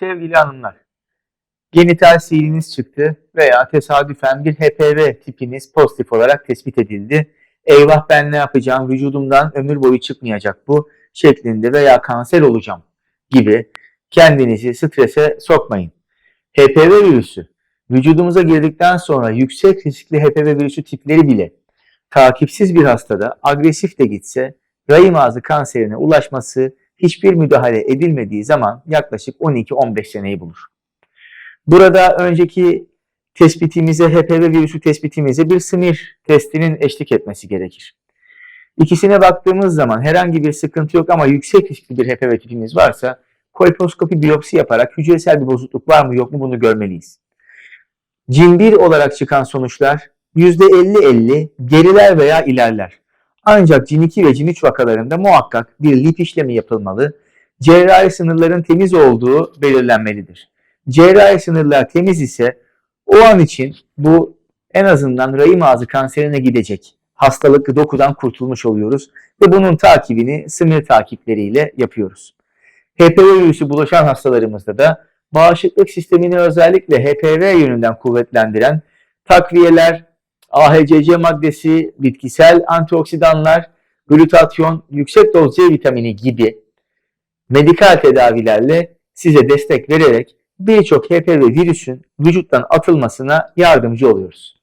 Sevgili hanımlar, genital siiliniz çıktı veya tesadüfen bir HPV tipiniz pozitif olarak tespit edildi. Eyvah ben ne yapacağım, vücudumdan ömür boyu çıkmayacak bu şeklinde veya kanser olacağım gibi kendinizi strese sokmayın. HPV virüsü vücudumuza girdikten sonra yüksek riskli HPV virüsü tipleri bile takipsiz bir hastada agresif de gitse rahim ağzı kanserine ulaşması hiçbir müdahale edilmediği zaman yaklaşık 12-15 seneyi bulur. Burada önceki tespitimize, HPV virüsü tespitimize bir smear testinin eşlik etmesi gerekir. İkisine baktığımız zaman herhangi bir sıkıntı yok ama yüksek riskli bir HPV tipimiz varsa kolposkopi biyopsi yaparak hücresel bir bozukluk var mı yok mu bunu görmeliyiz. Cin1 olarak çıkan sonuçlar %50-50 geriler veya ilerler. Ancak cin 2 ve cin 3 vakalarında muhakkak bir lip işlemi yapılmalı. Cerrahi sınırların temiz olduğu belirlenmelidir. Cerrahi sınırlar temiz ise o an için bu en azından rahim ağzı kanserine gidecek hastalık dokudan kurtulmuş oluyoruz ve bunun takibini sınır takipleriyle yapıyoruz. HPV virüsü bulaşan hastalarımızda da bağışıklık sistemini özellikle HPV yönünden kuvvetlendiren takviyeler, AHCC maddesi, bitkisel antioksidanlar, glutatyon, yüksek doz C vitamini gibi medikal tedavilerle size destek vererek birçok HPV virüsün vücuttan atılmasına yardımcı oluyoruz.